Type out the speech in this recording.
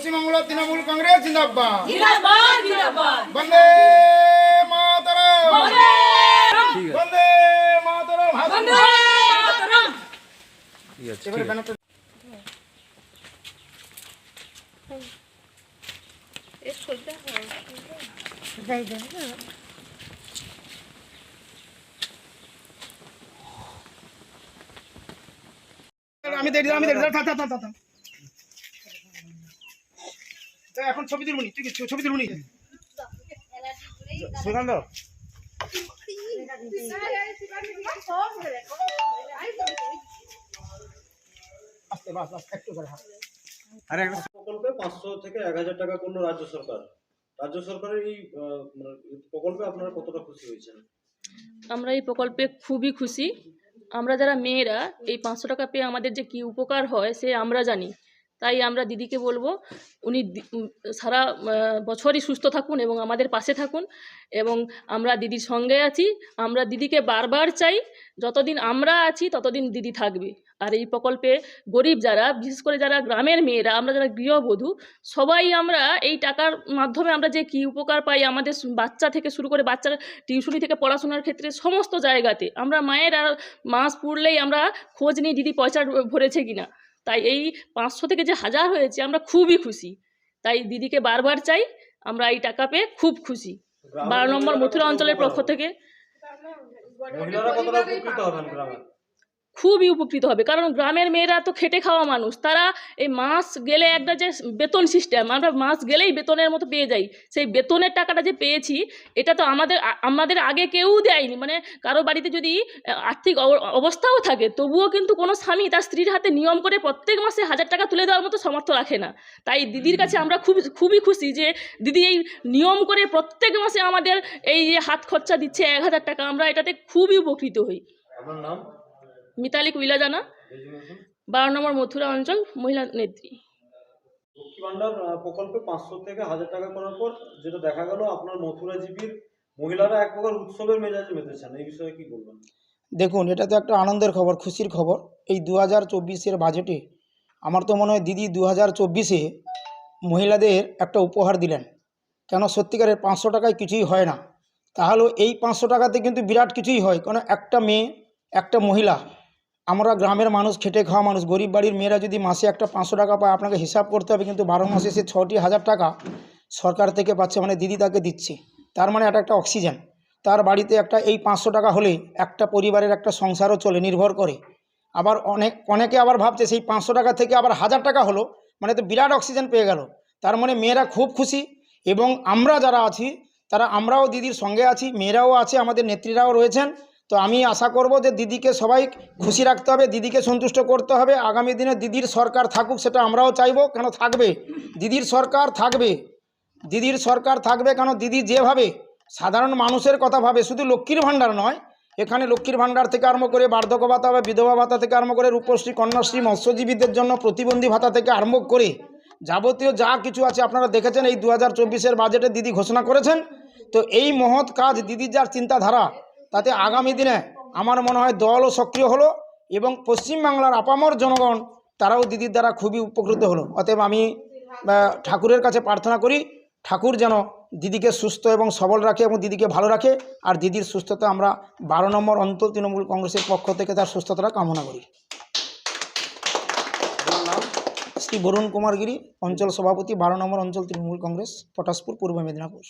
পশ্চিমবঙ্গ তৃণমূল কংগ্রেস জিন্দাবাদ। বন্দে মাতরম। বন্দে বন্দে মাতরম। এবারে ব্যানারটা আমি দেখি আমি দেখি থাক থাক থাক থাক তা এখন ছবি তুলবনি আছে ছবি তুলবনি সুকান্ত আস্তে বাস বাস একটু করে হাত। আরে প্রকল্পে পাঁচশো থেকে এক হাজার টাকা করল রাজ্য সরকার। রাজ্য সরকারের এই মানে প্রকল্পে আপনারা কতটা খুশি হয়েছেন? আমরা এই প্রকল্পে খুবই খুশি। আমরা যারা মেয়েরা এই পাঁচশো টাকা পেয়ে আমাদের যে কী উপকার হয় সে আমরা জানি। তাই আমরা দিদিকে বলব, উনি সারা বছরই সুস্থ থাকুন এবং আমাদের পাশে থাকুন এবং আমরা দিদির সঙ্গে আছি। আমরা দিদিকে বারবার চাই, যতদিন আমরা আছি ততদিন দিদি থাকবে। আর এই প্রকল্পে গরিব যারা, বিশেষ করে যারা গ্রামের মেয়েরা, আমরা যারা গৃহবধূ, সবাই আমরা এই টাকার মাধ্যমে আমরা যে কী উপকার পাই আমাদের বাচ্চা থেকে শুরু করে বাচ্চার টিউশনি থেকে পড়াশোনার ক্ষেত্রে সমস্ত জায়গাতে, আমরা মায়ের আর মাস পুড়লেই আমরা খোঁজ নিই দিদি পয়সা ভরেছে কিনা। তাই এই পাঁচশো থেকে যে হাজার হয়েছে, আমরা খুবই খুশি। তাই দিদিকে বারবার চাই, আমরা এই টাকা পেয়ে খুব খুশি। বারো নম্বর মথুরা অঞ্চলের পক্ষ? থেকে। খুবই উপকৃত হবে। কারণ গ্রামের মেয়েরা তো খেটে খাওয়া মানুষ। তারা এই মাস গেলে একটা যে বেতন সিস্টেম আমরা মাস গেলেই বেতনের মতো পেয়ে যাই। সেই বেতনের টাকাটা যে পেয়েছি, এটা তো আমাদের আমাদের আগে কেউ দেয়নি। মানে কারও বাড়িতে যদি আর্থিক অব- অবস্থাও থাকে, তবুও কিন্তু কোনো স্বামী তার স্ত্রীর হাতে নিয়ম করে প্রত্যেক মাসে হাজার টাকা তুলে দেওয়ার মতো সামর্থ্য রাখে না। তাই দিদির কাছে আমরা খুব, খুবই খুশি যে, দিদি এই নিয়ম করে প্রত্যেক মাসে আমাদের এই যে হাত খরচা দিচ্ছে এক হাজার টাকা, আমরা এটাতে খুবই উপকৃত হই। আপনার নাম? মিতালি কুইলা জানা বারো নম্বর মথুরা অঞ্চল মহিলা নেত্রী। লক্ষ্মী ভান্ডার প্রকল্পে পাঁচশো থেকে হাজার টাকা করার পর যেটা দেখা গেল আপনার মথুরা জিপির মহিলারা এক প্রকার উৎসবের মেজাজে মেতেছেন এই বিষয়ে কি বলবেন? দেখুন এটা তো একটা আনন্দের খবর খুশির খবর। এই দু হাজার চব্বিশের বাজেটে আমার তো মনে হয় দিদি দু হাজার চব্বিশে মহিলাদের একটা উপহার দিলেন। কেন সত্যিকারের পাঁচশো টাকায় কিছুই হয় না। তাহলে এই পাঁচশো টাকাতে কিন্তু বিরাট কিছুই হয়। কারণ একটা মেয়ে একটা মহিলা আমরা গ্রামের মানুষ, খেটে খাওয়া মানুষ, গরিব বাড়ির মেয়েরা যদি মাসে একটা পাঁচশো টাকা পায়, আপনাকে হিসাব করতে হবে, কিন্তু বারো মাসে সে ছটি হাজার টাকা সরকার থেকে পাচ্ছে মানে দিদি তাকে দিচ্ছে। তার মানে এটা একটা অক্সিজেন। তার বাড়িতে একটা, এই পাঁচশো টাকা হলে একটা পরিবারের একটা সংসারও চলে, নির্ভর করে। আবার অনেক, অনেকে আবার ভাবছে, সেই পাঁচশো টাকা থেকে আবার হাজার টাকা হলো মানে তো বিরাট অক্সিজেন পেয়ে গেল। তার মানে মেয়েরা খুব খুশি, এবং আমরা যারা আছি, তারা আমরাও দিদির সঙ্গে আছি, মেয়েরাও আছে, আমাদের নেত্রীরাও রয়েছেন। তো আমি আশা করব যে দিদিকে সবাই খুশি রাখতে হবে, দিদিকে সন্তুষ্ট করতে হবে। আগামী দিনে দিদির সরকার থাকুক সেটা আমরাও চাইব, কেন থাকবে? দিদির সরকার থাকবে। দিদির সরকার থাকবে কেন দিদি যেভাবে সাধারণ মানুষের কথা ভাবে, শুধু লক্ষ্মীর ভাণ্ডার নয়, এখানে লক্ষ্মীর ভাণ্ডার থেকে আরম্ভ করে বার্ধক্য ভাতা বা বিধবা ভাতা থেকে আরম্ভ করে রূপশ্রী, কন্যাশ্রী, মৎস্যজীবীদের জন্য প্রতিবন্ধী ভাতা থেকে আরম্ভ করে যাবতীয় যা কিছু আছে আপনারা দেখেছেন, এই দু হাজার বাজেটে দিদি ঘোষণা করেছেন। তো এই মহৎ কাজ দিদির যার চিন্তাধারা তাতে আগামী দিনে আমার মনে হয় দলও সক্রিয় হলো এবং পশ্চিমবাংলার আপামর জনগণ তারাও দিদির দ্বারা খুবই উপকৃত হলো। অতএব আমি ঠাকুরের কাছে প্রার্থনা করি, ঠাকুর যেন দিদিকে সুস্থ এবং সবল রাখে এবং দিদিকে ভালো রাখে, আর দিদির সুস্থতা আমরা বারো নম্বর অঞ্চল তৃণমূল কংগ্রেসের পক্ষ থেকে তার সুস্থতাটা কামনা করি। শ্রী বরুণ কুমার গিরি অঞ্চল সভাপতি, বারো নম্বর অঞ্চল তৃণমূল কংগ্রেস, পটাশপুর, পূর্ব মেদিনীপুর।